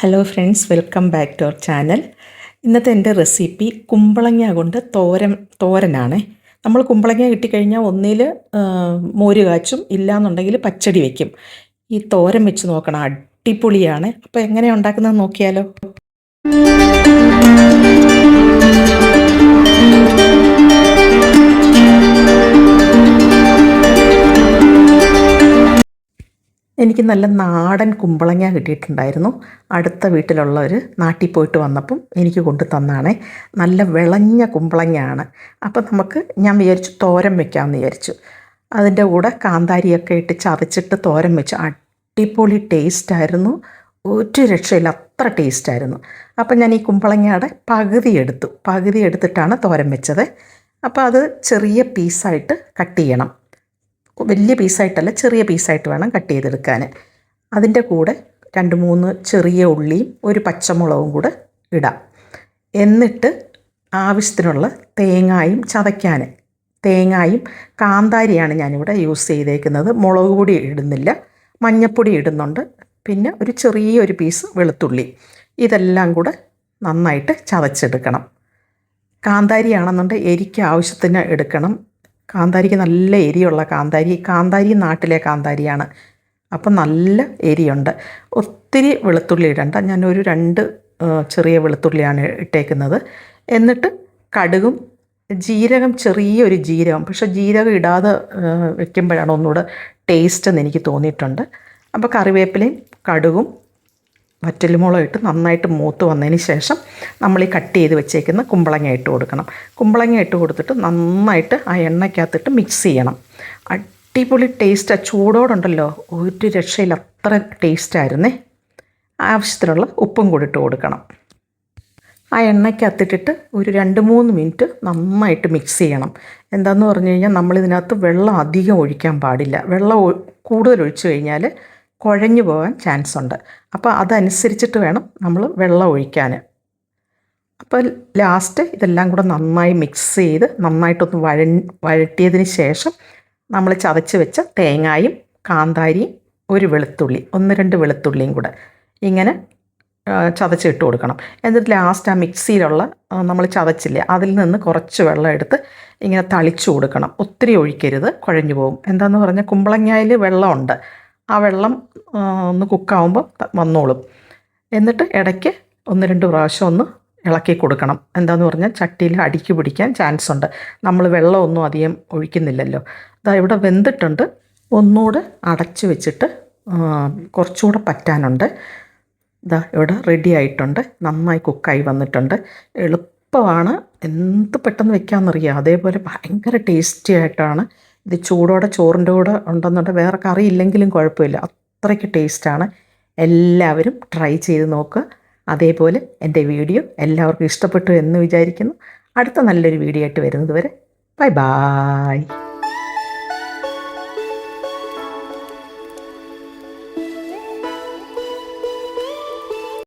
Hello friends welcome back to our channel ഇന്നത്തെ എന്റെ recipe കുമ്പളങ്ങ കൊണ്ട് തോരൻ തോരനാണ്. നമ്മൾ കുമ്പളങ്ങ കിട്ടിക്കഴിഞ്ഞാൽ ഒന്നിൽ മോര് കാച്ചും ഇല്ലയെന്നുണ്ടെങ്കിൽ പച്ചടി വയ്ക്കും ഈ തോരൻ വെച്ച് നോക്കണം അടിപൊളിയാണ്. അപ്പോൾ എങ്ങനെ ഉണ്ടാക്കുന്നത് നോക്കിയാലോ? എനിക്ക് നല്ല നാടൻ കുമ്പളങ്ങ കിട്ടിയിട്ടുണ്ടായിരുന്നു. അടുത്ത വീട്ടിലുള്ള ഒരു നാട്ടിൽ പോയിട്ട് വന്നപ്പം എനിക്ക് കൊണ്ടു തന്നാണേ. നല്ല വിളഞ്ഞ കുമ്പളങ്ങയാണ്. അപ്പം നമുക്ക് ഞാൻ വിചാരിച്ചു തോരൻ വെക്കാമെന്ന് വിചാരിച്ചു. അതിന്റെ കൂടെ കാന്താരിയൊക്കെ ഇട്ട് ചതച്ചിട്ട് തോരൻ വെച്ചു. അടിപൊളി ടേസ്റ്റായിരുന്നു ഒരു രക്ഷയില്ല അത്ര ടേസ്റ്റായിരുന്നു അപ്പം ഞാൻ ഈ കുമ്പളങ്ങയുടെ പകുതി എടുത്തു. പകുതി എടുത്തിട്ടാണ് തോരൻ വെച്ചത്. അപ്പോൾ അത് ചെറിയ പീസായിട്ട് കട്ട് ചെയ്യണം. വലിയ പീസായിട്ടല്ല ചെറിയ പീസായിട്ട് വേണം കട്ട് ചെയ്തെടുക്കാൻ അതിന്റെ കൂടെ രണ്ട് മൂന്ന് ചെറിയ ഉള്ളിയും ഒരു പച്ചമുളകും കൂടെ ഇടാം. എന്നിട്ട് ആവശ്യത്തിനുള്ള തേങ്ങായും ചതയ്ക്കാൻ തേങ്ങായും കാന്താരിയാണ് ഞാനിവിടെ യൂസ് ചെയ്തേക്കുന്നത്. മുളക് പൊടി ഇടുന്നില്ല. മഞ്ഞൾപ്പൊടി ഇടുന്നുണ്ട്. പിന്നെ ഒരു ചെറിയൊരു പീസ് വെളുത്തുള്ളി. ഇതെല്ലാം കൂടെ നന്നായിട്ട് ചതച്ചെടുക്കണം. കാന്താരിയാണെന്നുണ്ടെങ്കിൽ എരിക്ക് ആവശ്യത്തിന് എടുക്കണം. കാന്താരിക്ക് നല്ല എരിയുള്ള കാന്താരി കാന്താരി നാട്ടിലെ കാന്താരിയാണ്. അപ്പം നല്ല എരിയുണ്ട്. ഒത്തിരി വെളുത്തുള്ളി ഇടണ്ട. ഞാനൊരു രണ്ട് ചെറിയ വെളുത്തുള്ളിയാണ് ഇട്ടേക്കുന്നത്. എന്നിട്ട് കടുകും ജീരകം ചെറിയൊരു ജീരകം. പക്ഷെ ജീരകം ഇടാതെ വെക്കുമ്പോഴാണ് ഒന്നുകൂടെ ടേസ്റ്റ് എന്ന് എനിക്ക് തോന്നിയിട്ടുണ്ട്. അപ്പോൾ കറിവേപ്പിലയും കടുകും വറ്റൽമുളക് നന്നായിട്ട് മൂത്ത് വന്നതിന് ശേഷം നമ്മൾ ഈ കട്ട് ചെയ്ത് വെച്ചേക്കുന്ന കുമ്പളങ്ങ ഇട്ട് കൊടുക്കണം. കുമ്പളങ്ങ ഇട്ട് കൊടുത്തിട്ട് നന്നായിട്ട് ആ എണ്ണയ്ക്കകത്തിട്ട് മിക്സ് ചെയ്യണം. അടിപൊളി ടേസ്റ്റ് ആ ചൂടോടുണ്ടല്ലോ. ഒരു രക്ഷയിൽ അത്ര ടേസ്റ്റായിരുന്നേ ആവശ്യത്തിനുള്ള ഉപ്പും കൂടി ഇട്ട് കൊടുക്കണം. ആ എണ്ണയ്ക്കകത്തിട്ടിട്ട് ഒരു രണ്ട് മൂന്ന് മിനിറ്റ് നന്നായിട്ട് മിക്സ് ചെയ്യണം. എന്താണെന്ന് പറഞ്ഞു കഴിഞ്ഞാൽ നമ്മളിതിനകത്ത് വെള്ളം അധികം ഒഴിക്കാൻ പാടില്ല. വെള്ളം കൂടുതൽ ഒഴിച്ചു കഴിഞ്ഞാൽ കുഴഞ്ഞു പോകാൻ ചാൻസ് ഉണ്ട്. അപ്പോൾ അതനുസരിച്ചിട്ട് വേണം നമ്മൾ വെള്ളം ഒഴിക്കാൻ അപ്പോൾ ലാസ്റ്റ് ഇതെല്ലാം കൂടെ നന്നായി മിക്സ് ചെയ്ത് നന്നായിട്ടൊന്ന് വഴ വഴട്ടിയതിന് ശേഷം നമ്മൾ ചതച്ച് വെച്ച തേങ്ങായും കാന്താരിയും ഒരു വെളുത്തുള്ളി ഒന്ന് രണ്ട് വെളുത്തുള്ളിയും കൂടെ ഇങ്ങനെ ചതച്ചിട്ട് കൊടുക്കണം. എന്നിട്ട് ലാസ്റ്റ് ആ മിക്സിയിലുള്ള നമ്മൾ ചതച്ചില്ലേ അതിൽ നിന്ന് കുറച്ച് വെള്ളം എടുത്ത് ഇങ്ങനെ തളിച്ചു കൊടുക്കണം. ഒത്തിരി ഒഴിക്കരുത് കുഴഞ്ഞു പോകും. എന്താണെന്ന് പറഞ്ഞാൽ കുമ്പളങ്ങയിൽ വെള്ളമുണ്ട്. ആ വെള്ളം ഒന്ന് കുക്കാവുമ്പോൾ വന്നോളും. എന്നിട്ട് ഇടയ്ക്ക് ഒന്ന് രണ്ട് പ്രാവശ്യം ഒന്ന് ഇളക്കി കൊടുക്കണം. എന്താന്ന് പറഞ്ഞാൽ ചട്ടിയിൽ അടിക്ക് പിടിക്കാൻ ചാൻസ് ഉണ്ട്. നമ്മൾ വെള്ളമൊന്നും അധികം ഒഴിക്കുന്നില്ലല്ലോ. അതാ ഇവിടെ വെന്തിട്ടുണ്ട്. ഒന്നുകൂടെ അടച്ചു വെച്ചിട്ട് കുറച്ചുകൂടെ പറ്റാനുണ്ട്. ഇതാ ഇവിടെ റെഡി ആയിട്ടുണ്ട്. നന്നായി കുക്കായി വന്നിട്ടുണ്ട്. എളുപ്പമാണ്. എന്ത് പെട്ടെന്ന് വെക്കാമെന്നറിയാം. അതേപോലെ ഭയങ്കര ടേസ്റ്റി ആയിട്ടാണ് ഇത് ചൂടോടെ ചോറിന്റെ കൂടെ ഉണ്ടെന്നുണ്ടെങ്കിൽ വേറെ കറി ഇല്ലെങ്കിലും കുഴപ്പമില്ല. അത്രയ്ക്ക് ടേസ്റ്റാണ്. എല്ലാവരും ട്രൈ ചെയ്ത് നോക്കുക. അതേപോലെ എന്റെ വീഡിയോ എല്ലാവർക്കും ഇഷ്ടപ്പെട്ടു എന്ന് വിചാരിക്കുന്നു. അടുത്ത നല്ലൊരു വീഡിയോ ആയിട്ട് വരുന്നത് വരെ. Bye bye